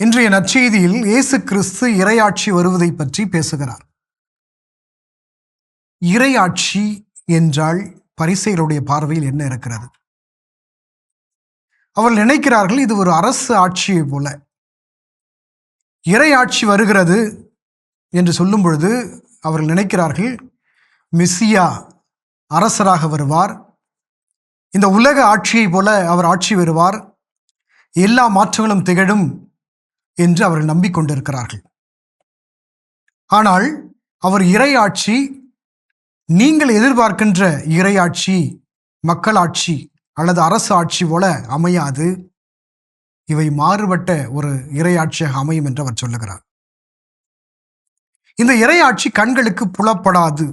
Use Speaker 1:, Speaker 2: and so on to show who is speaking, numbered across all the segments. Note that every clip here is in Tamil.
Speaker 1: இன்றைய நற்செய்தியில் இயேசு கிறிஸ்து இறையாட்சி வருவதை பற்றி பேசுகிறார். இறையாட்சி என்றால் பரிசெயருடைய பார்வையில் என்ன இருக்கிறது? அவர்கள் நினைக்கிறார்கள் இது ஒரு அரசு ஆட்சியை போல. இரையாட்சி வருகிறது என்று சொல்லும் பொழுது அவர்கள் நினைக்கிறார்கள் மெஸ்ஸியா அரசராக வருவார் இந்த உலக ஆட்சியை போல அவர் ஆட்சி வருவார் எல்லா மாற்றங்களும் திகழும் என்று அவர்கள் நம்பிக்கொண்டிருக்கிறார்கள். ஆனால் அவர் இறையாட்சி நீங்கள் எதிர்பார்க்கின்ற இறையாட்சி மக்களாட்சி அல்லது அரசு ஆட்சி போல அமையாது. இவை மாறுபட்ட ஒரு இறையாட்சியாக அமையும் என்று அவர் சொல்லுகிறார். இந்த இறையாட்சி கண்களுக்கு புலப்படாது.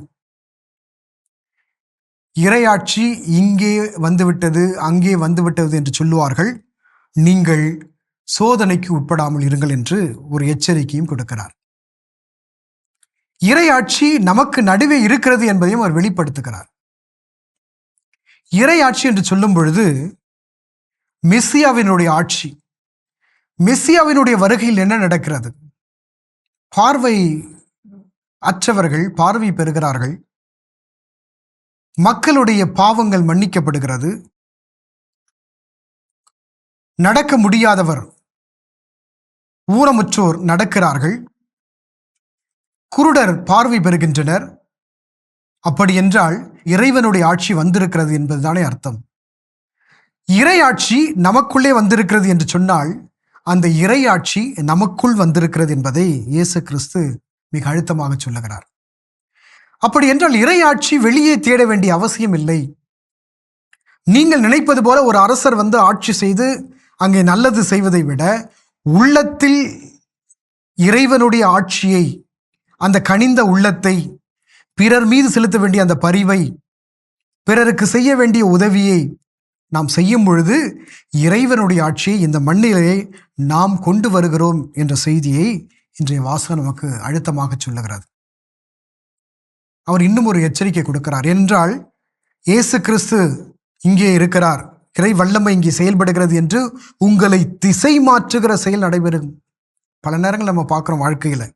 Speaker 1: இறையாட்சி இங்கே வந்துவிட்டது அங்கே வந்துவிட்டது என்று சொல்லுவார்கள். நீங்கள் சோதனைக்கு உட்படாமல் இருங்கள் என்று ஒரு எச்சரிக்கையும் கொடுக்கிறார். இறையாட்சி நமக்கு நடுவே இருக்கிறது என்பதையும் அவர் வெளிப்படுத்துகிறார். இறையாட்சி என்று சொல்லும் பொழுது மெஸ்ஸியாவினுடைய ஆட்சி மெஸ்ஸியாவினுடைய வருகையில் என்ன நடக்கிறது? பார்வை அற்றவர்கள் பார்வை பெறுகிறார்கள். மக்களுடைய பாவங்கள் மன்னிக்கப்படுகிறது. நடக்க முடியாதவர் ஊனமுற்றோர் நடக்கிறார்கள். குருடர் பார்வை பெறுகின்றனர். அப்படி என்றால் இறைவனுடைய ஆட்சி வந்திருக்கிறது என்பதுதானே அர்த்தம். இறையாட்சி நமக்குள்ளே வந்திருக்கிறது என்று சொன்னால் அந்த இறையாட்சி நமக்குள் வந்திருக்கிறது என்பதை இயேசு கிறிஸ்து மிக அழுத்தமாக சொல்லுகிறார். அப்படி என்றால் இறையாட்சி வெளியே தேட வேண்டிய அவசியம் இல்லை. நீங்கள் நினைப்பது போல ஒரு அரசர் வந்து ஆட்சி செய்து அங்கே நல்லது செய்வதை விட உள்ளத்தில் இறைவனுடைய ஆட்சியை அந்த கனிந்த உள்ளத்தை பிறர் மீது செலுத்த வேண்டிய அந்த பரிவை பிறருக்கு செய்ய வேண்டிய உதவியை நாம் செய்யும் பொழுது இறைவனுடைய ஆட்சியை இந்த மண்ணிலே நாம் கொண்டு வருகிறோம் என்ற செய்தியை இன்றைய வாசகம் நமக்கு அழுத்தமாக சொல்லுகிறது அவர் இன்னும் ஒரு எச்சரிக்கை கொடுக்கிறார். என்றால் இயேசு கிறிஸ்து இங்கே இருக்கிறார். இறை வல்லமை இங்கே செயல்படுகிறது என்று உங்களை திசை மாற்றுகிற செயல் நடைபெறும். பல நேரங்கள் நம்ம பார்க்குறோம் வாழ்க்கையில்.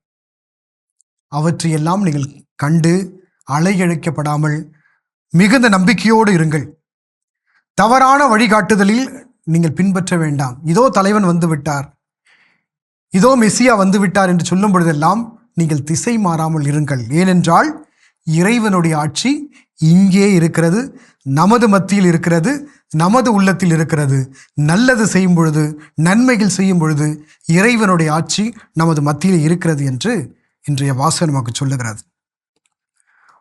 Speaker 1: அவற்றையெல்லாம் நீங்கள் கண்டு அலையழைக்கப்படாமல் மிகுந்த நம்பிக்கையோடு இருங்கள். தவறான வழிகாட்டுதலில் நீங்கள் பின்பற்ற வேண்டாம். இதோ தலைவன் வந்து விட்டார் இதோ மெஸ்ஸியா வந்து விட்டார் என்று சொல்லும் பொழுதெல்லாம் நீங்கள் திசை மாறாமல் இருங்கள். ஏனென்றால் இறைவனுடைய ஆட்சி இங்கே இருக்கிறது நமது மத்தியில் இருக்கிறது நமது உள்ளத்தில் இருக்கிறது. நல்லது செய்யும் பொழுது நன்மைகள் செய்யும் பொழுது இறைவனுடைய ஆட்சி நமது மத்தியில் இருக்கிறது என்று இன்றைய வாசகம் நமக்கு சொல்லுகிறது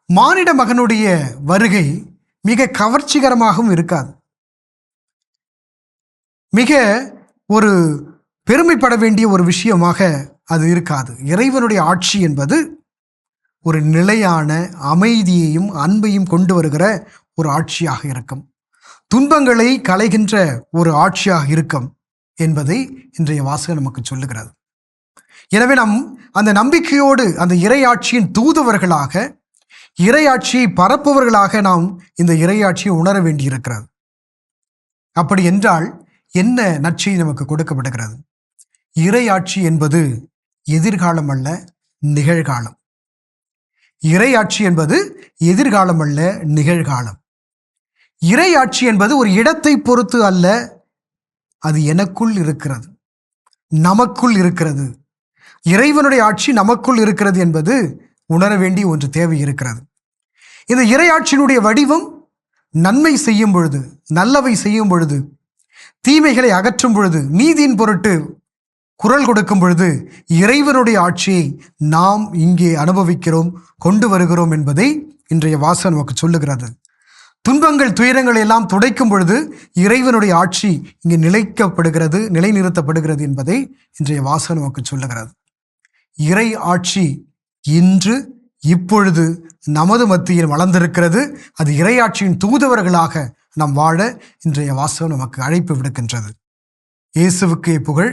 Speaker 1: மானிட மகனுடைய வருகை மிக கவர்ச்சிகரமாகவும் இருக்காது. மிக ஒரு பெருமைப்பட வேண்டிய ஒரு விஷயமாக அது இருக்காது. இறைவனுடைய ஆட்சி என்பது ஒரு நிலையான அமைதியையும் அன்பையும் கொண்டு வருகிற ஒரு ஆட்சியாக இருக்கும். துன்பங்களை களைகின்ற ஒரு ஆட்சியாக இருக்கும் என்பதை இன்றைய வாசகம் நமக்கு சொல்லுகிறது. எனவே நம் அந்த நம்பிக்கையோடு அந்த இறையாட்சியின் தூதுவர்களாக இறையாட்சியை பரப்புவர்களாக நாம் இந்த இறையாட்சியை உணர வேண்டியிருக்கிறது. அப்படி என்றால் என்ன நற்செய்தி நமக்கு கொடுக்கப்படுகிறது? இறையாட்சி என்பது எதிர்காலம் அல்ல நிகழ்காலம். இறையாட்சி என்பது எதிர்காலம் அல்ல நிகழ்காலம். இறையாட்சி என்பது ஒரு இடத்தை பொறுத்து அல்ல அது எனக்குள் இருக்கிறது நமக்குள் இருக்கிறது. இறைவனுடைய ஆட்சி நமக்குள் இருக்கிறது என்பது உணர வேண்டிய ஒன்று தேவை இருக்கிறது. இந்த இறையாட்சியினுடைய வடிவம் நன்மை செய்யும் பொழுது நல்லவை செய்யும் பொழுது தீமைகளை அகற்றும் பொழுது நீதியின் பொருட்டு குரல் கொடுக்கும் பொழுது இறைவனுடைய ஆட்சியை நாம் இங்கே அனுபவிக்கிறோம் கொண்டு வருகிறோம் என்பதை இன்றைய வாசகம் நமக்கு சொல்லுகிறது. துன்பங்கள் துயரங்களை எல்லாம் துடைக்கும் பொழுது இறைவனுடைய ஆட்சி இங்கே நிலைக்கப்படுகிறது நிலைநிறுத்தப்படுகிறது என்பதை இன்றைய வாசகம் நமக்கு சொல்லுகிறது. இறை ஆட்சி இன்று இப்பொழுது நமது மத்தியில் வளர்ந்திருக்கிறது. அது இறையாட்சியின் தூதுவர்களாக நாம் வாழ இன்றைய வாசகம் நமக்கு அழைப்பு விடுக்கின்றது. இயேசுவுக்கு புகழ்.